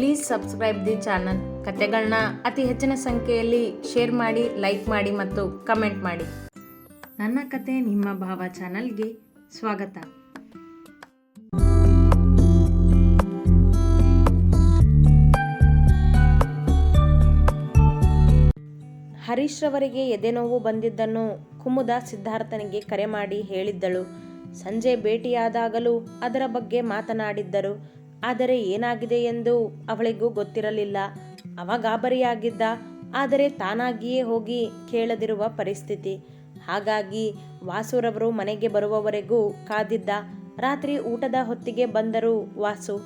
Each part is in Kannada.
ಪ್ಲೀಸ್ ಸಬ್ಸ್ಕ್ರೈಬ್ ದಿ ಚಾನಲ್ ಕತೆಗಳನ್ನ ಅತಿ ಹೆಚ್ಚಿನ ಸಂಖ್ಯೆಯಲ್ಲಿ ಶೇರ್ ಮಾಡಿ ಲೈಕ್ ಮಾಡಿ ಮತ್ತು ಕಮೆಂಟ್ ಮಾಡಿ. ನನ್ನ ಕತೆ ನಿಮ್ಮ ಭಾವ ಚಾನಲ್ಗೆ ಸ್ವಾಗತ. ಹರೀಶ್ ರವರಿಗೆ ಎದೆನೋವು ಬಂದಿದ್ದನ್ನು ಕುಮುದ ಸಿದ್ಧಾರ್ಥನಿಗೆ ಕರೆ ಮಾಡಿ ಹೇಳಿದ್ದಳು. ಸಂಜೆ ಭೇಟಿಯಾದಾಗಲೂ ಅದರ ಬಗ್ಗೆ ಮಾತನಾಡಿದ್ದರು. ಆದರೆ ಏನಾಗಿದೆ ಎಂದು ಅವಳಿಗೂ ಗೊತ್ತಿರಲಿಲ್ಲ. ಅವ ಗಾಬರಿಯಾಗಿದ್ದ, ಆದರೆ ತಾನಾಗಿಯೇ ಹೋಗಿ ಕೇಳದಿರುವ ಪರಿಸ್ಥಿತಿ. ಹಾಗಾಗಿ ವಾಸುರವರು ಮನೆಗೆ ಬರುವವರೆಗೂ ಕಾದಿದ್ದ, ರಾತ್ರಿ ಊಟದ ಹೊತ್ತಿಗೆ ಬಂದರು ವಾಸು.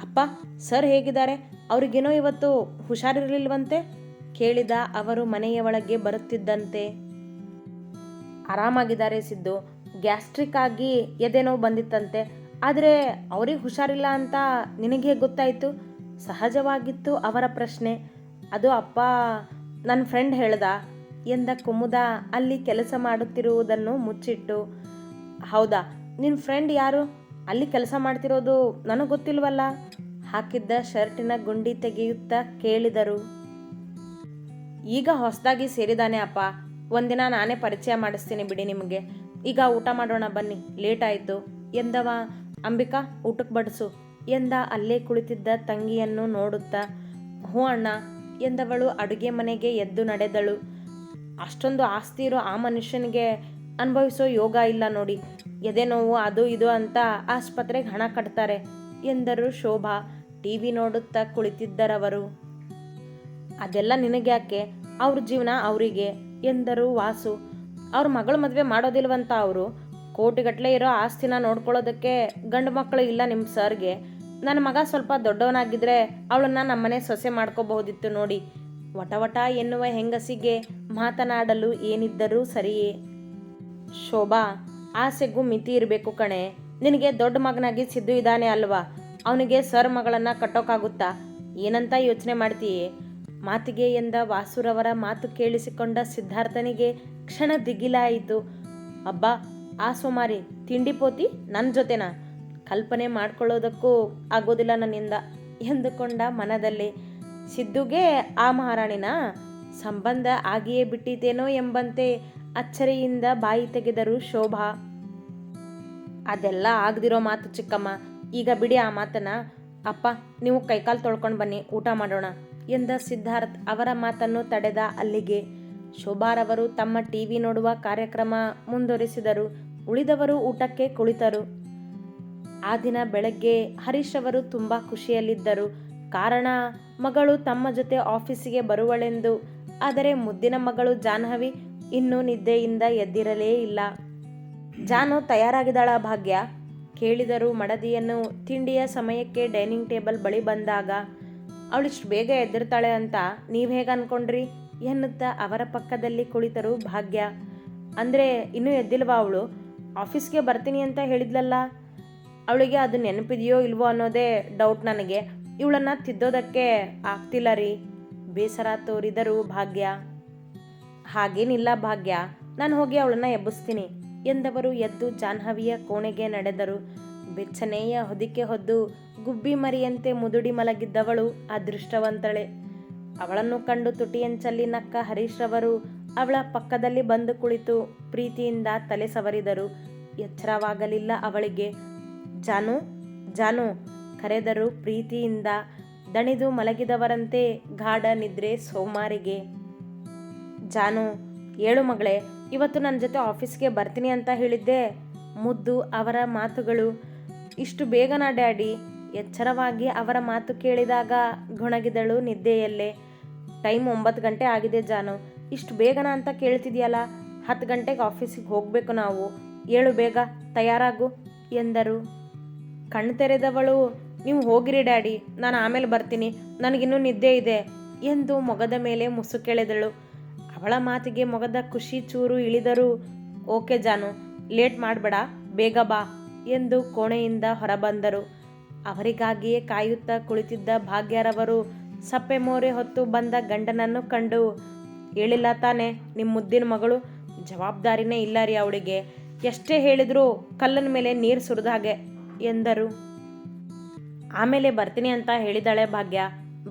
ಅಪ್ಪ, ಸರ್ ಹೇಗಿದ್ದಾರೆ? ಅವ್ರಿಗೇನೋ ಇವತ್ತು ಹುಷಾರಿರಲಿಲ್ವಂತೆ? ಕೇಳಿದ ಅವರು ಮನೆಯ ಒಳಗೆ ಬರುತ್ತಿದ್ದಂತೆ. ಆರಾಮಾಗಿದ್ದಾರೆ ಸಿದ್ದು. ಗ್ಯಾಸ್ಟ್ರಿಕ್ ಆಗಿ ಎದೆನೋ ಬಂದಿತ್ತಂತೆ. ಆದರೆ ಅವರಿಗೆ ಹುಷಾರಿಲ್ಲ ಅಂತ ನಿನಗೆ ಗೊತ್ತಾಯಿತು? ಸಹಜವಾಗಿತ್ತು ಅವರ ಪ್ರಶ್ನೆ. ಅದು ಅಪ್ಪ ನನ್ನ ಫ್ರೆಂಡ್ ಹೇಳ್ದ. ಎಂದ ಕುಮುದ ಅಲ್ಲಿ ಕೆಲಸ ಮಾಡುತ್ತಿರುವುದನ್ನು ಮುಚ್ಚಿಟ್ಟು, ಹೌದಾ ನಿನ್ನ ಫ್ರೆಂಡ್ ಯಾರು? ಅಲ್ಲಿ ಕೆಲಸ ಮಾಡ್ತಿರೋದು ನನಗೆ ಗೊತ್ತಿಲ್ವಲ್ಲ? ಹಾಕಿದ್ದ ಶರ್ಟಿನ ಗುಂಡಿ ತೆಗೆಯುತ್ತಾ ಕೇಳಿದರು. ಈಗ ಹೊಸದಾಗಿ ಸೇರಿದಾನೆ ಅಪ್ಪ. ಒಂದಿನ ನಾನೇ ಪರಿಚಯ ಮಾಡಿಸ್ತೀನಿ ಬಿಡಿ ನಿಮಗೆ. ಈಗ ಊಟ ಮಾಡೋಣ ಬನ್ನಿ, ಲೇಟ್ ಆಯಿತು ಎಂದವ. ಅಂಬಿಕಾ, ಊಟಕ್ಕೆ ಬಡಿಸು ಎಂದ ಅಲ್ಲೇ ಕುಳಿತಿದ್ದ ತಂಗಿಯನ್ನು ನೋಡುತ್ತಾ, ಹ್ಞೂ ಅಣ್ಣ ಎಂದವಳು ಅಡುಗೆ ಮನೆಗೆ ಎದ್ದು ನಡೆದಳು. ಅಷ್ಟೊಂದು ಆಸ್ತಿ ಇರೋ ಆ ಮನುಷ್ಯನಿಗೆ ಅನುಭವಿಸೋ ಯೋಗ ಇಲ್ಲ ನೋಡಿ. ಎದೆ ನೋವು, ಅದು ಇದು ಅಂತ ಆಸ್ಪತ್ರೆಗೆ ಹಣ ಕಟ್ತಾರೆ ಎಂದರು ಶೋಭಾ ಟಿ ವಿ ನೋಡುತ್ತಾ ಕುಳಿತಿದ್ದರವರು. ಅದೆಲ್ಲ ನಿನಗ್ಯಾಕೆ? ಅವ್ರ ಜೀವನ ಅವರಿಗೆ ಎಂದರು ವಾಸು. ಅವ್ರ ಮಗಳ ಮದುವೆ ಮಾಡೋದಿಲ್ವಂತ ಅವರು? ಕೋಟಿಗಟ್ಟಲೆ ಇರೋ ಆಸ್ತಿನ ನೋಡ್ಕೊಳ್ಳೋದಕ್ಕೆ ಗಂಡು ಮಕ್ಕಳು ಇಲ್ಲ ನಿಮ್ಮ ಸರ್ಗೆ. ನನ್ನ ಮಗ ಸ್ವಲ್ಪ ದೊಡ್ಡವನಾಗಿದ್ದರೆ ಅವಳನ್ನ ನಮ್ಮನೆ ಸೊಸೆ ಮಾಡ್ಕೋಬಹುದಿತ್ತು ನೋಡಿ. ವಟವಟ ವಟ ಎನ್ನುವ ಹೆಂಗಸಿಗೆ ಮಾತನಾಡಲು ಏನಿದ್ದರೂ ಸರಿಯೇ. ಶೋಭಾ, ಆಸೆಗೂ ಮಿತಿ ಇರಬೇಕು ಕಣೆ. ನಿನಗೆ ದೊಡ್ಡ ಮಗನಾಗಿ ಸಿದ್ದು ಇದ್ದಾನೆ ಅಲ್ವಾ? ಅವನಿಗೆ ಸರ್ ಮಗಳನ್ನು ಕಟ್ಟೋಕ್ಕಾಗುತ್ತಾ ಏನಂತ ಯೋಚನೆ ಮಾಡ್ತೀಯೇ? ಮಾತಿಗೆ ಎಂದ ವಾಸುರವರ ಮಾತು ಕೇಳಿಸಿಕೊಂಡ ಸಿದ್ಧಾರ್ಥನಿಗೆ ಕ್ಷಣ ದಿಗಿಲಾಯಿತು. ಅಬ್ಬಾ ಆ ಸೋಮಾರಿ ತಿಂಡಿ ಪೋತಿ ನನ್ನ ಜೊತೆನಾ? ಕಲ್ಪನೆ ಮಾಡ್ಕೊಳ್ಳೋದಕ್ಕೂ ಆಗೋದಿಲ್ಲ ನನ್ನಿಂದ, ಎಂದುಕೊಂಡ ಮನದಲ್ಲಿ. ಸಿದ್ದುಗೆ ಆ ಮಹಾರಾಣಿನ? ಸಂಬಂಧ ಆಗಿಯೇ ಬಿಟ್ಟಿದ್ದೇನೋ ಎಂಬಂತೆ ಅಚ್ಚರಿಯಿಂದ ಬಾಯಿ ತೆಗೆದರು ಶೋಭಾ. ಅದೆಲ್ಲ ಆಗದಿರೋ ಮಾತು ಚಿಕ್ಕಮ್ಮ. ಈಗ ಬಿಡಿ ಆ ಮಾತನ್ನ. ಅಪ್ಪ, ನೀವು ಕೈಕಾಲು ತೊಳ್ಕೊಂಡು ಬನ್ನಿ, ಊಟ ಮಾಡೋಣ ಎಂದ ಸಿದ್ಧಾರ್ಥ್ ಅವರ ಮಾತನ್ನು ತಡೆದ ಅಲ್ಲಿಗೆ. ಶೋಭಾರವರು ತಮ್ಮ ಟಿವಿ ನೋಡುವ ಕಾರ್ಯಕ್ರಮ ಮುಂದುವರಿಸಿದರು. ಉಳಿದವರು ಊಟಕ್ಕೆ ಕುಳಿತರು. ಆ ದಿನ ಬೆಳಗ್ಗೆ ಹರೀಶ್ ಅವರು ತುಂಬ ಖುಷಿಯಲ್ಲಿದ್ದರು. ಕಾರಣ, ಮಗಳು ತಮ್ಮ ಜೊತೆ ಆಫೀಸಿಗೆ ಬರುವಳೆಂದು. ಆದರೆ ಮುದ್ದಿನ ಮಗಳು ಜಾಹ್ನವಿ ಇನ್ನೂ ನಿದ್ದೆಯಿಂದ ಎದ್ದಿರಲೇ ಇಲ್ಲ. ಜಾನು ತಯಾರಾಗಿದ್ದಾಳ ಭಾಗ್ಯ? ಕೇಳಿದರು ಮಡದಿಯನ್ನು ತಿಂಡಿಯ ಸಮಯಕ್ಕೆ ಡೈನಿಂಗ್ ಟೇಬಲ್ ಬಳಿ ಬಂದಾಗ ಅವಳಿಷ್ಟು ಬೇಗ ಎದ್ದಿರ್ತಾಳೆ ಅಂತ ನೀವು ಹೇಗೆ ಅನ್ಕೊಂಡ್ರಿ? ಎನ್ನುತ್ತಾ ಅವರ ಪಕ್ಕದಲ್ಲಿ ಕುಳಿತರು ಭಾಗ್ಯ. ಅಂದರೆ ಇನ್ನೂ ಎದ್ದಿಲ್ವಾ ಅವಳು? ಆಫೀಸ್ಗೆ ಬರ್ತೀನಿ ಅಂತ ಹೇಳಿದ್ಲಲ್ಲ, ಅವಳಿಗೆ ಅದು ನೆನಪಿದೆಯೋ ಇಲ್ವೋ ಅನ್ನೋದೇ ಡೌಟ್ ನನಗೆ. ಇವಳನ್ನು ತಿದ್ದೋದಕ್ಕೆ ಆಗ್ತಿಲ್ಲ ರೀ. ಬೇಸರ ತೋರಿದರು ಭಾಗ್ಯ. ಹಾಗೇನಿಲ್ಲ ಭಾಗ್ಯ. ನಾನು ಹೋಗಿ ಅವಳನ್ನು ಎಬ್ಬಿಸ್ತೀನಿ. ಎಂದವರು ಎದ್ದು ಜಾಹ್ನವಿಯ ಕೋಣೆಗೆ ನಡೆದರು. ಬೆಚ್ಚನೆಯ ಹೊದಿಕೆ ಹೊದ್ದು ಗುಬ್ಬಿ ಮರಿಯಂತೆ ಮುದುಡಿ ಮಲಗಿದ್ದವಳು ಅದೃಷ್ಟವಂತಳೆ. ಅವಳನ್ನು ಕಂಡು ತುಟಿಯಂಚಲ್ಲಿ ನಕ್ಕ ಹರೀಶ್ ರವರು ಅವಳ ಪಕ್ಕದಲ್ಲಿ ಬಂದು ಕುಳಿತು ಪ್ರೀತಿಯಿಂದ ತಲೆ ಸವರಿದರು. ಎಚ್ಚರವಾಗಲಿಲ್ಲ ಅವಳಿಗೆ. ಜಾನು ಜಾನು, ಕರೆದರು ಪ್ರೀತಿಯಿಂದ. ದಣಿದು ಮಲಗಿದವರಂತೆ ಗಾಢ ನಿದ್ರೆ ಸೋಮಾರಿಗೆ. ಜಾನು, ಏಳು ಮಗಳೇ, ಇವತ್ತು ನನ್ನ ಜೊತೆ ಆಫೀಸ್ಗೆ ಬರ್ತೀನಿ ಅಂತ ಹೇಳಿದ್ದೆ. ಮುದ್ದು ಅವರ ಮಾತುಗಳು. ಇಷ್ಟು ಬೇಗನಾ ಡ್ಯಾಡಿ? ಎಚ್ಚರವಾಗಿ ಅವರ ಮಾತು ಕೇಳಿದಾಗ ಗುಣಗಿದಳು ನಿದ್ದೆಯಲ್ಲೇ. ಟೈಮ್ ಒಂಬತ್ತು ಗಂಟೆ ಆಗಿದೆ ಜಾನು. ಇಷ್ಟು ಬೇಗನ ಅಂತ ಕೇಳ್ತಿದೆಯಲ್ಲ? ಹತ್ತು ಗಂಟೆಗೆ ಆಫೀಸಿಗೆ ಹೋಗಬೇಕು ನಾವು. ಏಳು ಬೇಗ ತಯಾರಾಗು, ಎಂದರು. ಕಣ್ಣು ತೆರೆದವಳು, ನೀವು ಹೋಗಿರಿ ಡ್ಯಾಡಿ, ನಾನು ಆಮೇಲೆ ಬರ್ತೀನಿ, ನನಗಿನ್ನೂ ನಿದ್ದೆ ಇದೆ ಎಂದು ಮೊಗದ ಮೇಲೆ ಮುಸುಕೆಳೆದಳು ಅವಳ ಮಾತಿಗೆ ಮೊಗದ ಖುಷಿ ಚೂರು ಇಳಿದರು, ಓಕೆ ಜಾನು, ಲೇಟ್ ಮಾಡಬೇಡ, ಬೇಗ ಬಾ ಎಂದು ಕೋಣೆಯಿಂದ ಹೊರಬಂದರು. ಅವರಿಗಾಗಿಯೇ ಕಾಯುತ್ತಾ ಕುಳಿತಿದ್ದ ಭಾಗ್ಯರವರು, ಸಪ್ಪೆ ಮೋರೆ ಹೊತ್ತು ಬಂದ ಗಂಡನನ್ನು ಕಂಡು ಹೇಳಿಲ್ಲ ತಾನೆ. ನಿಮ್ಮ ಮುದ್ದಿನ ಮಗಳು ಜವಾಬ್ದಾರಿನೇ ಇಲ್ಲ ರೀ ಅವಳಿಗೆ. ಎಷ್ಟೇ ಹೇಳಿದರೂ ಕಲ್ಲನ ಮೇಲೆ ನೀರು ಸುರಿದ ಹಾಗೆ ಎಂದರು. ಆಮೇಲೆ ಬರ್ತೀನಿ ಅಂತ ಹೇಳಿದಾಳೆ ಭಾಗ್ಯ.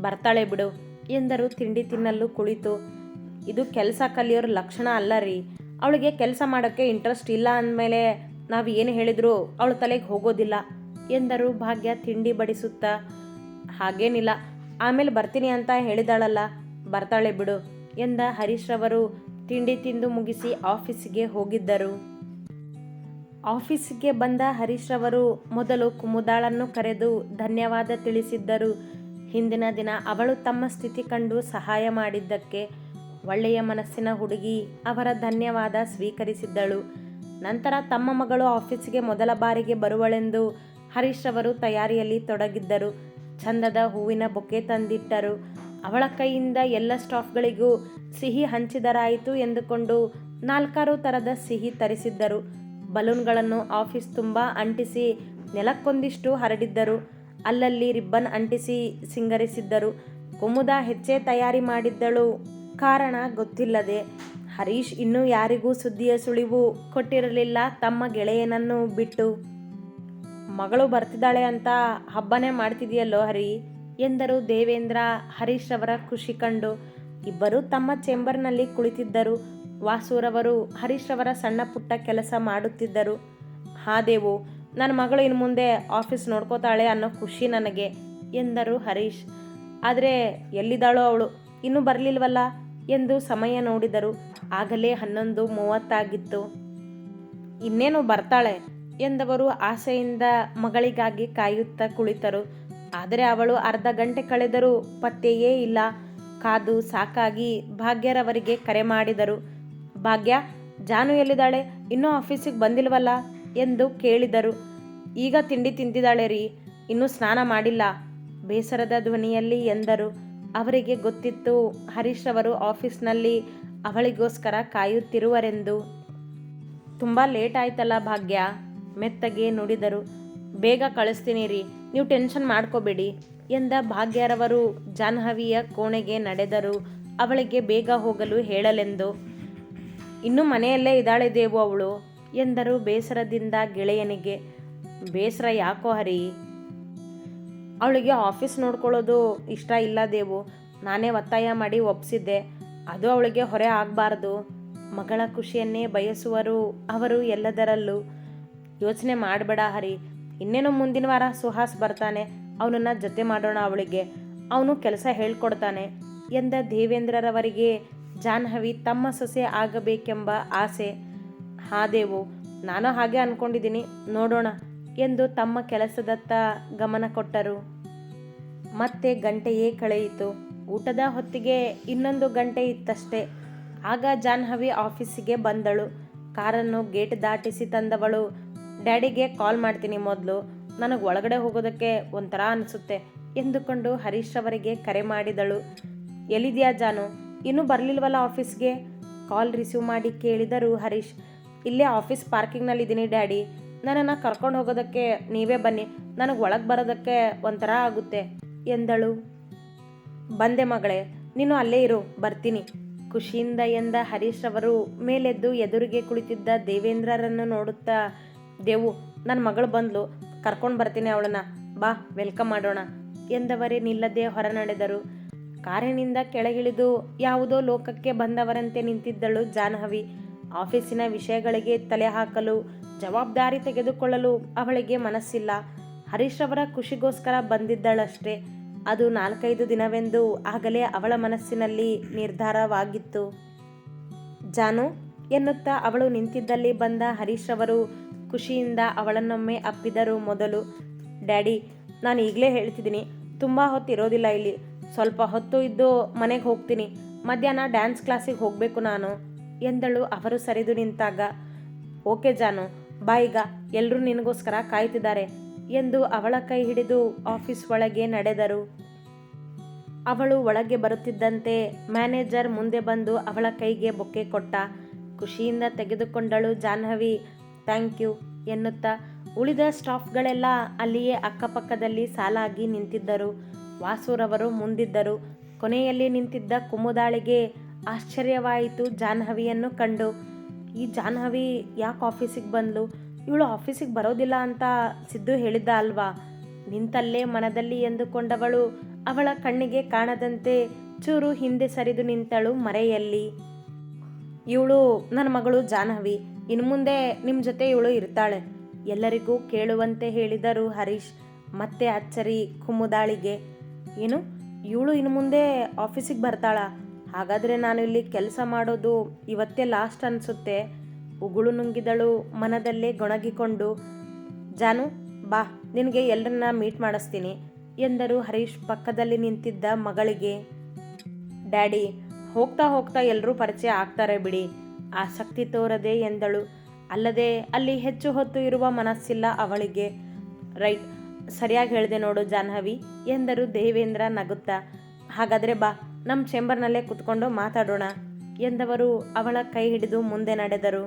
ಬರ್ತಾಳೆ ಬಿಡು ಎಂದರು. ತಿಂಡಿ ತಿನ್ನಲು ಕುಳಿತು. ಇದು ಕೆಲಸ ಕಲಿಯೋರ ಲಕ್ಷಣ ಅಲ್ಲ ರೀ. ಅವಳಿಗೆ ಕೆಲಸ ಮಾಡೋಕ್ಕೆ ಇಂಟ್ರೆಸ್ಟ್ ಇಲ್ಲ ಅಂದಮೇಲೆ ನಾವು ಏನು ಹೇಳಿದ್ರು ಅವಳ ತಲೆಗೆ ಹೋಗೋದಿಲ್ಲ ಎಂದರು ಭಾಗ್ಯ ತಿಂಡಿ ಬಡಿಸುತ್ತಾ. ಹಾಗೇನಿಲ್ಲ. ಆಮೇಲೆ ಬರ್ತೀನಿ ಅಂತ ಹೇಳಿದಾಳಲ್ಲ. ಬರ್ತಾಳೆ ಬಿಡು. ಎಂದ ಹರೀಶ್ ರವರು ತಿಂಡಿ ತಿಂದು ಮುಗಿಸಿ ಆಫೀಸಿಗೆ ಹೋಗಿದ್ದರು. ಆಫೀಸಿಗೆ ಬಂದ ಹರೀಶ್ ರವರು ಮೊದಲು ಕುಮುದಾಳನ್ನು ಕರೆದು ಧನ್ಯವಾದ ತಿಳಿಸಿದ್ದರು. ಹಿಂದಿನ ದಿನ ಅವಳು ತಮ್ಮ ಸ್ಥಿತಿ ಕಂಡು ಸಹಾಯ ಮಾಡಿದ್ದಕ್ಕೆ ಒಳ್ಳೆಯ ಮನಸ್ಸಿನ ಹುಡುಗಿ ಅವರ ಧನ್ಯವಾದ ಸ್ವೀಕರಿಸಿದ್ದಳು. ನಂತರ ತಮ್ಮ ಮಗಳು ಆಫೀಸಿಗೆ ಮೊದಲ ಬಾರಿಗೆ ಬರುವಳೆಂದು ಹರೀಶ್ ರವರು ತಯಾರಿಯಲ್ಲಿ ತೊಡಗಿದ್ದರು. ಚಂದದ ಹೂವಿನ ಬೊಕ್ಕೆ ತಂದಿಟ್ಟರು. ಅವಳ ಕೈಯಿಂದ ಎಲ್ಲ ಸ್ಟಾಫ್ಗಳಿಗೂ ಸಿಹಿ ಹಂಚಿದರಾಯಿತು ಎಂದುಕೊಂಡು ನಾಲ್ಕಾರು ಥರದ ಸಿಹಿ ತರಿಸಿದ್ದರು. ಬಲೂನ್ಗಳನ್ನು ಆಫೀಸ್ ತುಂಬ ಅಂಟಿಸಿ ನೆಲಕ್ಕೊಂದಿಷ್ಟು ಹರಡಿದ್ದರು. ಅಲ್ಲಲ್ಲಿ ರಿಬ್ಬನ್ ಅಂಟಿಸಿ ಸಿಂಗರಿಸಿದ್ದರು. ಕುಮುದ ಹೆಚ್ಚೆ ತಯಾರಿ ಮಾಡಿದ್ದಳು. ಕಾರಣ ಗೊತ್ತಿಲ್ಲದೆ ಹರೀಶ್ ಇನ್ನೂ ಯಾರಿಗೂ ಸುದ್ದಿಯ ಸುಳಿವು ಕೊಟ್ಟಿರಲಿಲ್ಲ. ತಮ್ಮ ಗೆಳೆಯನನ್ನು ಬಿಟ್ಟು, ಮಗಳು ಬರ್ತಿದ್ದಾಳೆ ಅಂತ ಹಬ್ಬನೇ ಮಾಡ್ತಿದೆಯಲ್ಲೋ ಹರಿ? ಎಂದರು ದೇವೇಂದ್ರ. ಹರೀಶ್ ಅವರ ಖುಷಿ ಕಂಡು ಇಬ್ಬರು ತಮ್ಮ ಚೇಂಬರ್ನಲ್ಲಿ ಕುಳಿತಿದ್ದರು. ವಾಸುರವರು ಹರೀಶ್ ಅವರ ಸಣ್ಣ ಪುಟ್ಟ ಕೆಲಸ ಮಾಡುತ್ತಿದ್ದರು. ಹಾ ದೇವು ನನ್ನ ಮಗಳು ಇನ್ನು ಮುಂದೆ ಆಫೀಸ್ ನೋಡ್ಕೋತಾಳೆ ಅನ್ನೋ ಖುಷಿ ನನಗೆ, ಎಂದರು ಹರೀಶ್. ಆದರೆ ಎಲ್ಲಿದ್ದಾಳೋ ಅವಳು, ಇನ್ನೂ ಬರಲಿಲ್ವಲ್ಲ? ಎಂದು ಸಮಯ ನೋಡಿದರು. ಆಗಲೇ ಹನ್ನೊಂದು ಮೂವತ್ತಾಗಿತ್ತು. ಇನ್ನೇನು ಬರ್ತಾಳೆ? ಎಂದವರು ಆಸೆಯಿಂದ ಮಗಳಿಗಾಗಿ ಕಾಯುತ್ತಾ ಕುಳಿತರು. ಆದರೆ ಅವಳು ಅರ್ಧ ಗಂಟೆ ಕಳೆದರೂ ಪತ್ತೆಯೇ ಇಲ್ಲ. ಕಾದು ಸಾಕಾಗಿ ಭಾಗ್ಯರವರಿಗೆ ಕರೆ ಮಾಡಿದರು. ಭಾಗ್ಯ, ಜಾನು ಎಲ್ಲಿದ್ದಾಳೆ? ಇನ್ನೂ ಆಫೀಸಿಗೆ ಬಂದಿಲ್ವಲ್ಲ? ಎಂದು ಕೇಳಿದರು. ಈಗ ತಿಂಡಿ ತಿಂದಿದ್ದಾಳೆ ರೀ. ಇನ್ನೂ ಸ್ನಾನ ಮಾಡಿಲ್ಲ. ಬೇಸರದ ಧ್ವನಿಯಲ್ಲಿ ಎಂದರು. ಅವರಿಗೆ ಗೊತ್ತಿತ್ತು, ಹರೀಶ್ ಅವರು ಆಫೀಸ್ನಲ್ಲಿ ಅವಳಿಗೋಸ್ಕರ ಕಾಯುತ್ತಿರುವರೆಂದು. ತುಂಬ ಲೇಟ್ ಆಯ್ತಲ್ಲ ಭಾಗ್ಯ? ಮೆತ್ತಗೆ ನುಡಿದರು. ಬೇಗ ಕಳಿಸ್ತೀನಿ ರೀ ನೀವು ಟೆನ್ಷನ್ ಮಾಡ್ಕೋಬೇಡಿ ಎಂದ ಭಾಗ್ಯರವರು ಜಾಹ್ನವಿಯ ಕೋಣೆಗೆ ನಡೆದರು. ಅವಳಿಗೆ ಬೇಗ ಹೋಗಲು ಹೇಳಲೆಂದು, ಇನ್ನು ಮನೆಯಲ್ಲೇ ಇದ್ದಾಳೆ ದೇವು ಅವಳು ಎಂದರು ಬೇಸರದಿಂದ ಗೆಳೆಯನಿಗೆ. ಬೇಸರ ಯಾಕೋ ಹರಿ? ಅವಳಿಗೆ ಆಫೀಸ್ ನೋಡ್ಕೊಳ್ಳೋದು ಇಷ್ಟ ಇಲ್ಲ ದೇವು. ನಾನೇ ಒತ್ತಾಯ ಮಾಡಿ ಒಪ್ಪಿಸಿದ್ದೆ ಅದು ಅವಳಿಗೆ ಹೊರೆ ಆಗಬಾರ್ದು. ಮಗಳ ಖುಷಿಯನ್ನೇ ಬಯಸುವರು ಅವರು ಎಲ್ಲದರಲ್ಲೂ. ಯೋಚನೆ ಮಾಡಬೇಡ ಹರಿ. ಇನ್ನೇನು ಮುಂದಿನ ವಾರ ಸುಹಾಸ್ ಬರ್ತಾನೆ, ಅವನನ್ನು ಜೊತೆ ಮಾಡೋಣ ಅವಳಿಗೆ. ಅವನು ಕೆಲಸ ಹೇಳ್ಕೊಡ್ತಾನೆ. ಎಂದ ದೇವೇಂದ್ರರವರಿಗೆ ಜಾಹ್ನವಿ ತಮ್ಮ ಸೊಸೆ ಆಗಬೇಕೆಂಬ ಆಸೆ. ಹಾ ದೇವು, ನಾನು ಹಾಗೆ ಅಂದ್ಕೊಂಡಿದ್ದೀನಿ ನೋಡೋಣ ಎಂದು ತಮ್ಮ ಕೆಲಸದತ್ತ ಗಮನ ಕೊಟ್ಟರು. ಮತ್ತೆ ಗಂಟೆಯೇ ಕಳೆಯಿತು. ಊಟದ ಹೊತ್ತಿಗೆ ಇನ್ನೊಂದು ಗಂಟೆ ಇತ್ತಷ್ಟೇ. ಆಗ ಜಾಹ್ನವಿ ಆಫೀಸಿಗೆ ಬಂದಳು. ಕಾರನ್ನು ಗೇಟ್ ದಾಟಿಸಿ ತಂದವಳು. ಡ್ಯಾಡಿಗೆ ಕಾಲ್ ಮಾಡ್ತೀನಿ ಮೊದಲು. ನನಗೆ ಒಳಗಡೆ ಹೋಗೋದಕ್ಕೆ ಒಂಥರ ಅನಿಸುತ್ತೆ ಎಂದುಕೊಂಡು ಹರೀಶ್ ಅವರಿಗೆ ಕರೆ ಮಾಡಿದಳು. ಎಲ್ಲಿದೆಯಾ ಜಾನು? ಇನ್ನೂ ಬರಲಿಲ್ವಲ್ಲ ಆಫೀಸ್ಗೆ? ಕಾಲ್ ರಿಸೀವ್ ಮಾಡಿ ಕೇಳಿದರು ಹರೀಶ್. ಇಲ್ಲೇ ಆಫೀಸ್ ಪಾರ್ಕಿಂಗ್ನಲ್ಲಿದ್ದೀನಿ ಡ್ಯಾಡಿ. ನನ್ನನ್ನು ಕರ್ಕೊಂಡು ಹೋಗೋದಕ್ಕೆ ನೀವೇ ಬನ್ನಿ. ನನಗೆ ಒಳಗೆ ಬರೋದಕ್ಕೆ ಒಂಥರ ಆಗುತ್ತೆ ಎಂದಳು. ಬಂದೆ ಮಗಳೇ, ನೀನು ಅಲ್ಲೇ ಇರು, ಬರ್ತೀನಿ. ಖುಷಿಯಿಂದ ಎಂದ ಹರೀಶ್ ಅವರು ಮೇಲೆದ್ದು ಎದುರಿಗೆ ಕುಳಿತಿದ್ದ ದೇವೇಂದ್ರರನ್ನು ನೋಡುತ್ತಾ ದೇವು ನನ್ನ ಮಗಳು ಬಂದ್ಲು. ಕರ್ಕೊಂಡು ಬರ್ತೀನಿ ಅವಳನ್ನ. ಬಾ ವೆಲ್ಕಮ್ ಮಾಡೋಣ ಎಂದವರೇ ನಿಲ್ಲದೆ ಹೊರ ನಡೆದರು. ಕಾರಿನಿಂದ ಕೆಳಗಿಳಿದು ಯಾವುದೋ ಲೋಕಕ್ಕೆ ಬಂದವರಂತೆ ನಿಂತಿದ್ದಳು ಜಾನ್ಹವಿ ಆಫೀಸಿನ ವಿಷಯಗಳಿಗೆ ತಲೆ ಹಾಕಲು, ಜವಾಬ್ದಾರಿ ತೆಗೆದುಕೊಳ್ಳಲು ಅವಳಿಗೆ ಮನಸ್ಸಿಲ್ಲ. ಹರೀಶ್ ಅವರ ಖುಷಿಗೋಸ್ಕರ ಬಂದಿದ್ದಳಷ್ಟೇ. ಅದು ನಾಲ್ಕೈದು ದಿನವೆಂದು ಆಗಲೇ ಅವಳ ಮನಸ್ಸಿನಲ್ಲಿ ನಿರ್ಧಾರವಾಗಿತ್ತು. ಜಾನು ಎನ್ನುತ್ತಾ ಅವಳು ನಿಂತಿದ್ದಲ್ಲಿ ಬಂದ ಹರೀಶ್ ಅವರು ಖುಷಿಯಿಂದ ಅವಳನ್ನೊಮ್ಮೆ ಅಪ್ಪಿದರು ಮೊದಲು. ಡ್ಯಾಡಿ, ನಾನು ಈಗಲೇ ಹೇಳ್ತಿದ್ದೀನಿ. ತುಂಬ ಹೊತ್ತು ಇರೋದಿಲ್ಲ ಇಲ್ಲಿ. ಸ್ವಲ್ಪ ಹೊತ್ತು ಇದ್ದು ಮನೆಗೆ ಹೋಗ್ತೀನಿ. ಮಧ್ಯಾಹ್ನ ಡ್ಯಾನ್ಸ್ ಕ್ಲಾಸಿಗೆ ಹೋಗಬೇಕು ನಾನು. ಎಂದಳು ಅವರು ಸರಿದು ನಿಂತಾಗ. ಓಕೆ ಜಾನು ಬಾಯಿಗ ಎಲ್ಲರೂ ನಿನಗೋಸ್ಕರ ಕಾಯ್ತಿದ್ದಾರೆ ಎಂದು ಅವಳ ಕೈ ಹಿಡಿದು ಆಫೀಸ್ ಒಳಗೆ ನಡೆದರು. ಅವಳು ಒಳಗೆ ಬರುತ್ತಿದ್ದಂತೆ ಮ್ಯಾನೇಜರ್ ಮುಂದೆ ಬಂದು ಅವಳ ಕೈಗೆ ಬೊಕ್ಕೆ ಕೊಟ್ಟ. ಖುಷಿಯಿಂದ ತೆಗೆದುಕೊಂಡಳು ಜಾಹ್ನವಿ. ಥ್ಯಾಂಕ್ ಯು ಎನ್ನುತ್ತಾ ಉಳಿದ ಸ್ಟಾಫ್ಗಳೆಲ್ಲ ಅಲ್ಲಿಯೇ ಅಕ್ಕಪಕ್ಕದಲ್ಲಿ ಸಾಲಾಗಿ ನಿಂತಿದ್ದರು. ವಾಸುರವರು ಮುಂದಿದ್ದರು. ಕೊನೆಯಲ್ಲಿ ನಿಂತಿದ್ದ ಕುಮುದಾಳಿಗೆ ಆಶ್ಚರ್ಯವಾಯಿತು ಜಾಹ್ನವಿಯನ್ನು ಕಂಡು. ಈ ಜಾಹ್ನವಿ ಯಾಕೆ ಆಫೀಸಿಗೆ ಬಂದಳು ಇವಳು ಆಫೀಸಿಗೆ ಬರೋದಿಲ್ಲ ಅಂತ ಸಿದ್ದು ಹೇಳಿದ್ದ ಅಲ್ವಾ? ನಿಂತಲ್ಲೇ ಮನದಲ್ಲಿ ಎಂದುಕೊಂಡವಳು ಅವಳ ಕಣ್ಣಿಗೆ ಕಾಣದಂತೆ ಚೂರು ಹಿಂದೆ ಸರಿದು ನಿಂತಳು ಮರೆಯಲ್ಲಿ. ಇವಳು ನನ್ನ ಮಗಳು ಜಾಹ್ನವಿ. ಇನ್ನು ಮುಂದೆ ನಿಮ್ಮ ಜೊತೆ ಇವಳು ಇರ್ತಾಳೆ. ಎಲ್ಲರಿಗೂ ಕೇಳುವಂತೆ ಹೇಳಿದರು ಹರೀಶ್. ಮತ್ತೆ ಅಚ್ಚರಿ ಕುಮ್ಮುದಾಳಿಗೆ ಏನು, ಇವಳು ಇನ್ನು ಮುಂದೆ ಆಫೀಸಿಗೆ ಬರ್ತಾಳ? ಹಾಗಾದರೆ ನಾನು ಇಲ್ಲಿ ಕೆಲಸ ಮಾಡೋದು ಇವತ್ತೇ ಲಾಸ್ಟ್ ಅನಿಸುತ್ತೆ. ಉಗುಳು ನುಂಗಿದಳು ಮನದಲ್ಲೇ ಗೊಣಗಿಕೊಂಡು, ಜಾನು, ಬಾ, ನಿನಗೆ ಎಲ್ಲರನ್ನ ಮೀಟ್ ಮಾಡಿಸ್ತೀನಿ, ಎಂದರು ಹರೀಶ್ ಪಕ್ಕದಲ್ಲಿ ನಿಂತಿದ್ದ ಮಗಳಿಗೆ. ಡ್ಯಾಡಿ ಹೋಗ್ತಾ ಹೋಗ್ತಾ ಎಲ್ಲರೂ ಪರಿಚಯ ಆಗ್ತಾರೆ ಬಿಡಿ. ಆಸಕ್ತಿ ತೋರದೆ ಎಂದಳು. ಅಲ್ಲದೆ ಅಲ್ಲಿ ಹೆಚ್ಚು ಹೊತ್ತು ಇರುವ ಮನಸ್ಸಿಲ್ಲ ಅವಳಿಗೆ. ರೈಟ್, ಸರಿಯಾಗಿ ಹೇಳಿದೆ ನೋಡು ಜಾಹ್ನವಿ, ಎಂದರು ದೇವೇಂದ್ರ ನಗುತ್ತಾ. ಹಾಗಾದರೆ ಬಾ ನಮ್ಮ ಚೇಂಬರ್ನಲ್ಲೇ ಕುತ್ಕೊಂಡು ಮಾತಾಡೋಣ, ಎಂದವರು ಅವಳ ಕೈ ಹಿಡಿದು ಮುಂದೆ ನಡೆದರು.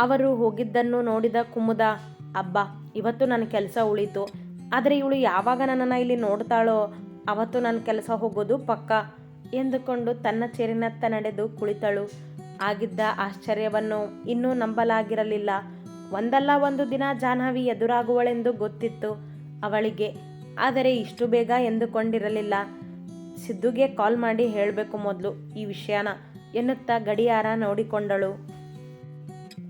ಅವರು ಹೋಗಿದ್ದನ್ನು ನೋಡಿದ ಕುಮುದ, ಅಬ್ಬ, ಇವತ್ತು ನನ್ನ ಕೆಲಸ ಉಳಿತು. ಆದರೆ ಇವಳು ಯಾವಾಗ ನನ್ನನ್ನು ಇಲ್ಲಿ ನೋಡ್ತಾಳೋ, ಅವತ್ತು ನನ್ನ ಕೆಲಸ ಹೋಗೋದು ಪಕ್ಕ, ಎಂದುಕೊಂಡು ತನ್ನ ಚೇರಿನತ್ತ ನಡೆದು ಕುಳಿತಳು. ಆಗಿದ್ದ ಆಶ್ಚರ್ಯವನ್ನು ಇನ್ನೂ ನಂಬಲಾಗಿರಲಿಲ್ಲ. ಒಂದಲ್ಲ ಒಂದು ದಿನ ಜಾಹ್ನವಿ ಎದುರಾಗುವಳೆಂದು ಗೊತ್ತಿತ್ತು ಅವಳಿಗೆ. ಆದರೆ ಇಷ್ಟು ಬೇಗ ಎಂದುಕೊಂಡಿರಲಿಲ್ಲ. ಸಿದ್ದುಗೆ ಕಾಲ್ ಮಾಡಿ ಹೇಳಬೇಕು ಮೊದಲು ಈ ವಿಷಯನ ಎನ್ನುತ್ತಾ ಗಡಿಯಾರ ನೋಡಿಕೊಂಡಳು.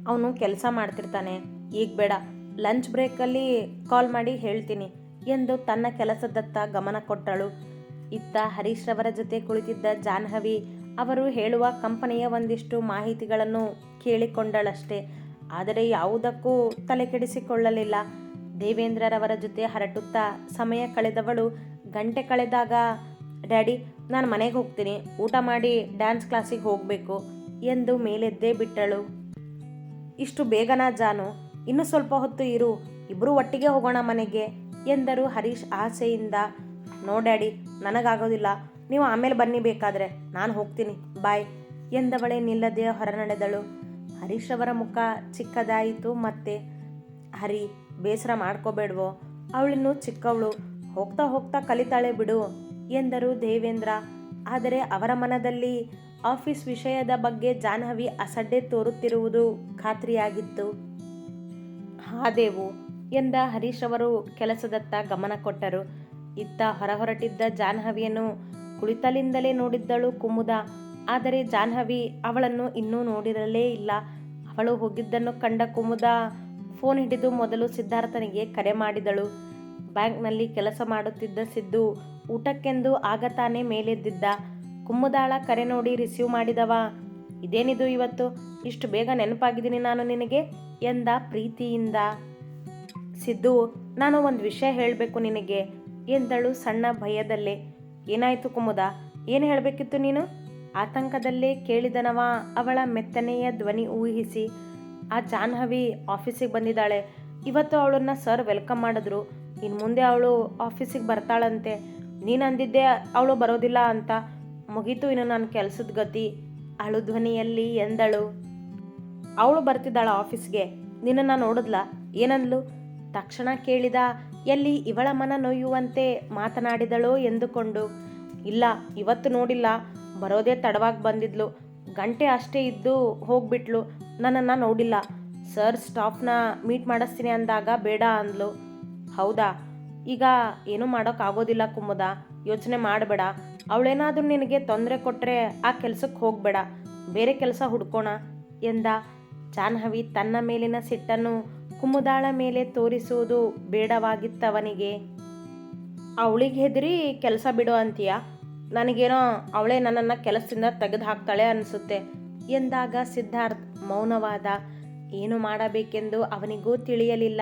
ಅವನು ಕೆಲಸ ಮಾಡ್ತಿರ್ತಾನೆ. ಈಗ ಬೇಡ, ಲಂಚ್ ಬ್ರೇಕಲ್ಲಿ ಕಾಲ್ ಮಾಡಿ ಹೇಳ್ತೀನಿ ಎಂದು ತನ್ನ ಕೆಲಸದತ್ತ ಗಮನ ಕೊಟ್ಟಳು. ಇತ್ತ ಹರೀಶ್ ರವರ ಜೊತೆ ಕುಳಿತಿದ್ದ ಜಾಹ್ನವಿ ಅವರು ಹೇಳುವ ಕಂಪನಿಯ ಒಂದಿಷ್ಟು ಮಾಹಿತಿಗಳನ್ನು ಕೇಳಿಕೊಂಡಳಷ್ಟೇ. ಆದರೆ ಯಾವುದಕ್ಕೂ ತಲೆ ಕೆಡಿಸಿಕೊಳ್ಳಲಿಲ್ಲ ದೇವೇಂದ್ರರವರ ಜೊತೆ ಹರಟುತ್ತಾ ಸಮಯ ಕಳೆದವಳು ಗಂಟೆ ಕಳೆದಾಗ, ಡ್ಯಾಡಿ, ನಾನು ಮನೆಗೆ ಹೋಗ್ತೀನಿ. ಊಟ ಮಾಡಿ ಡ್ಯಾನ್ಸ್ ಕ್ಲಾಸಿಗೆ ಹೋಗಬೇಕು ಎಂದು ಮೇಲೆದ್ದೇ ಬಿಟ್ಟಳು. ಇಷ್ಟು ಬೇಗನಾ ಜಾನು? ಇನ್ನು ಸ್ವಲ್ಪ ಹೊತ್ತು ಇರು. ಇಬ್ಬರು ಒಟ್ಟಿಗೆ ಹೋಗೋಣ ಮನೆಗೆ ಎಂದರು ಹರೀಶ್ ಆಸೆಯಿಂದ. ನೋ ಡ್ಯಾಡಿ, ನನಗಾಗೋದಿಲ್ಲ. ನೀವು ಆಮೇಲೆ ಬನ್ನಿ ಬೇಕಾದರೆ. ನಾನು ಹೋಗ್ತೀನಿ. ಬಾಯ್. ಎಂದವಳೆ ನಿಲ್ಲದೆ ಹೊರನಡೆದಳು ಹರೀಶ್ ಅವರ ಮುಖ ಚಿಕ್ಕದಾಯಿತು ಮತ್ತೆ ಹರಿ, ಬೇಸರ ಮಾಡ್ಕೋಬೇಡ್ವೋ. ಅವಳಿನ್ನೂ ಚಿಕ್ಕವಳು. ಹೋಗ್ತಾ ಹೋಗ್ತಾ ಕಲಿತಾಳೆ ಬಿಡು ಎಂದರು ದೇವೇಂದ್ರ. ಆದರೆ ಅವರ ಮನದಲ್ಲಿ ಆಫೀಸ್ ವಿಷಯದ ಬಗ್ಗೆ ಜಾಹ್ನವಿ ಅಸಡ್ಡೆ ತೋರುತ್ತಿರುವುದು ಖಾತ್ರಿಯಾಗಿತ್ತು. ಹಾದೇವು ಎಂದ ಹರೀಶ್ ಅವರು ಕೆಲಸದತ್ತ ಗಮನ ಕೊಟ್ಟರು. ಇತ್ತ ಹೊರಹೊರಟಿದ್ದ ಜಾಹ್ನವಿಯನ್ನು ಕುಳಿತಲಿಂದಲೇ ನೋಡಿದ್ದಳು ಕುಮುದ. ಆದರೆ ಜಾಹ್ನವಿ, ಅವಳನ್ನು ಇನ್ನೂ ನೋಡಿರಲೇ ಇಲ್ಲ. ಅವಳು ಹೋಗಿದ್ದನ್ನು ಕಂಡ ಕುಮುದ ಫೋನ್ ಹಿಡಿದು ಮೊದಲು ಸಿದ್ಧಾರ್ಥನಿಗೆ ಕರೆ ಮಾಡಿದಳು. ಬ್ಯಾಂಕ್ನಲ್ಲಿ ಕೆಲಸ ಮಾಡುತ್ತಿದ್ದ ಸಿದ್ದು ಊಟಕ್ಕೆಂದು ಆಗ ತಾನೇ ಮೇಲೆದ್ದಿದ್ದ. ಕುಮ್ಮುದಾಳ ಕರೆ ನೋಡಿ ರಿಸೀವ್ ಮಾಡಿದವ. ಇದೇನಿದು ಇವತ್ತು? ಇಷ್ಟು ಬೇಗ ನೆನಪಾಗಿದ್ದೀನಿ ನಾನು ನಿನಗೆ ಎಂದ ಪ್ರೀತಿಯಿಂದ. ಸಿದ್ದು, ನಾನು ಒಂದು ವಿಷಯ ಹೇಳಬೇಕು ನಿನಗೆ ಎಂದಳು ಸಣ್ಣ ಭಯದಲ್ಲೇ. ಏನಾಯ್ತು ಕುಮುದ? ಏನು ಹೇಳಬೇಕಿತ್ತು ನೀನು? ಆತಂಕದಲ್ಲೇ ಕೇಳಿದನವ ಅವಳ ಮೆತ್ತನೆಯ ಧ್ವನಿ ಊಹಿಸಿ. ಆ ಜಾನ್ಹವಿ ಆಫೀಸಿಗೆ ಬಂದಿದ್ದಾಳೆ. ಇವತ್ತು ಅವಳನ್ನ ಸರ್ ವೆಲ್ಕಮ್ ಮಾಡಿದ್ರು. ಇನ್ನು ಮುಂದೆ ಅವಳು ಆಫೀಸಿಗೆ ಬರ್ತಾಳಂತೆ. ನೀನು ಅಂದಿದ್ದೆ ಅವಳು ಬರೋದಿಲ್ಲ ಅಂತ. ಮುಗೀತು ಇನ್ನು ನನ್ನ ಕೆಲಸದ ಗತಿ. ಅಳು ಧ್ವನಿಯಲ್ಲಿ ಎಂದಳು. ಅವಳು ಬರ್ತಿದ್ದಾಳ ಆಫೀಸ್ಗೆ. ನಿನ್ನನ್ನು ನೋಡಿದ್ಲ? ಏನಂದ್ಲು? ತಕ್ಷಣ ಕೇಳಿದ, ಎಲ್ಲಿ ಇವಳ ಮನ ನೋಯುವಂತೆ ಮಾತನಾಡಿದಳೋ? ಎಂದುಕೊಂಡು, ಇಲ್ಲ, ಇವತ್ತು ನೋಡಿಲ್ಲ, ಬರೋದೇ ತಡವಾಗಿ ಬಂದಿದ್ಲು, ಗಂಟೆ ಅಷ್ಟೇ ಇದ್ದು ಹೋಗ್ಬಿಟ್ಲು, ನನ್ನನ್ನು ನೋಡಿಲ್ಲ, ಸರ್ ಸ್ಟಾಫ್ನ ಮೀಟ್ ಮಾಡಿಸ್ತೀನಿ ಅಂದಾಗ ಬೇಡ ಅಂದ್ಲು. ಹೌದಾ? ಈಗ ಏನೂ ಮಾಡೋಕ್ಕಾಗೋದಿಲ್ಲ ಕುಮ್ಮದ, ಯೋಚನೆ ಮಾಡಬೇಡ, ಅವಳೇನಾದರೂ ನಿನಗೆ ತೊಂದರೆ ಕೊಟ್ಟರೆ ಆ ಕೆಲಸಕ್ಕೆ ಹೋಗಬೇಡ, ಬೇರೆ ಕೆಲಸ ಹುಡ್ಕೋಣ, ಎಂದ. ಜಾಹ್ನವಿ ತನ್ನ ಮೇಲಿನ ಸಿಟ್ಟನ್ನು ಕುಮುದಾಳ ಮೇಲೆ ತೋರಿಸುವುದು ಬೇಡವಾಗಿತ್ತವನಿಗೆ. ಅವಳಿಗೆ ಹೆದರಿ ಕೆಲಸ ಬಿಡು ಅಂತೀಯ? ನನಗೇನೋ ಅವಳೇ ನನ್ನನ್ನು ಕೆಲಸದಿಂದ ತೆಗೆದು ಹಾಕ್ತಾಳೆ ಅನಿಸುತ್ತೆ ಎಂದಾಗ ಸಿದ್ಧಾರ್ಥ್ ಮೌನವಾದ. ಏನು ಮಾಡಬೇಕೆಂದು ಅವನಿಗೂ ತಿಳಿಯಲಿಲ್ಲ.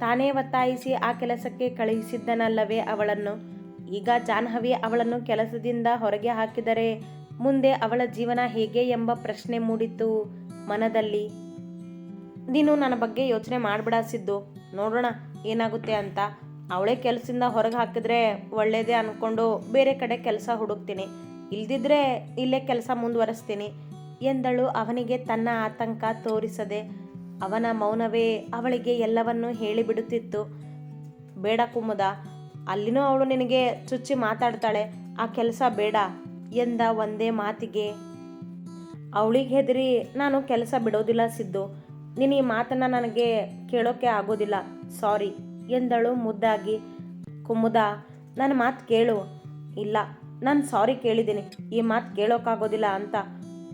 ತಾನೇ ಒತ್ತಾಯಿಸಿ ಆ ಕೆಲಸಕ್ಕೆ ಕಳುಹಿಸಿದ್ದನಲ್ಲವೇ ಅವಳನ್ನು? ಈಗ ಜಾಹ್ನವಿ ಅವಳನ್ನು ಕೆಲಸದಿಂದ ಹೊರಗೆ ಹಾಕಿದರೆ ಮುಂದೆ ಅವಳ ಜೀವನ ಹೇಗೆ ಎಂಬ ಪ್ರಶ್ನೆ ಮೂಡಿತು ಮನದಲ್ಲಿ. ನೀನು ನನ್ನ ಬಗ್ಗೆ ಯೋಚನೆ ಮಾಡಬೇಡ ಸಿದ್ದು. ನೋಡೋಣ, ಏನಾಗುತ್ತೆ ಅಂತ. ಅವಳೇ ಕೆಲಸದಿಂದ ಹೊರಗೆ ಹಾಕಿದ್ರೆ ಒಳ್ಳೇದೇ ಅಂದ್ಕೊಂಡು ಬೇರೆ ಕಡೆ ಕೆಲಸ ಹುಡುಕ್ತೀನಿ. ಇಲ್ದಿದ್ರೆ ಇಲ್ಲೇ ಕೆಲಸ ಮುಂದುವರಿಸ್ತೀನಿ. ಎಂದಳು ಅವನಿಗೆ ತನ್ನ ಆತಂಕ ತೋರಿಸದೆ. ಅವನ ಮೌನವೇ ಅವಳಿಗೆ ಎಲ್ಲವನ್ನೂ ಹೇಳಿಬಿಡುತ್ತಿತ್ತು ಬೇಡ ಕುಮುದ, ಅಲ್ಲಿನೂ ಅವಳು ನಿನಗೆ ಚುಚ್ಚಿ ಮಾತಾಡ್ತಾಳೆ. ಆ ಕೆಲಸ ಬೇಡ ಎಂದ ಒಂದೇ ಮಾತಿಗೆ. ಅವಳಿಗೆ ಹೆದರಿ, ನಾನು ಕೆಲಸ ಬಿಡೋದಿಲ್ಲ ಸಿದ್ದು. ನೀನು ಈ ಮಾತನ್ನು ನನಗೆ ಕೇಳೋಕ್ಕೆ ಆಗೋದಿಲ್ಲ. ಸಾರಿ. ಎಂದಳು ಮುದ್ದಾಗಿ. ಕುಮುದ ನನ್ನ ಮಾತು ಕೇಳು. ಇಲ್ಲ, ನಾನು ಸಾರಿ ಕೇಳಿದ್ದೀನಿ. ಈ ಮಾತು ಕೇಳೋಕ್ಕಾಗೋದಿಲ್ಲ ಅಂತ.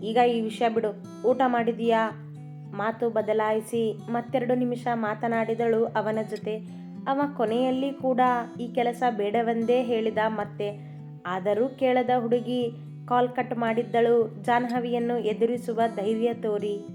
ಈಗ ಈ ವಿಷಯ ಬಿಡು. ಊಟ ಮಾಡಿದೀಯಾ? ಮಾತು ಬದಲಾಯಿಸಿ ಮತ್ತೆರಡು ನಿಮಿಷ ಮಾತನಾಡಿದಳು ಅವನ ಜೊತೆ. ಅವ ಕೊನೆಯಲ್ಲಿ ಕೂಡ ಈ ಕೆಲಸ ಬೇಡವೆಂದೇ ಹೇಳಿದ ಮತ್ತೆ. ಆದರೂ ಕೇಳದ ಹುಡುಗಿ ಕಾಲ್ ಕಟ್ ಮಾಡಿದ್ದಳು. ಜಾಹ್ನವಿಯನ್ನು ಎದುರಿಸುವ ಧೈರ್ಯ ತೋರಿ.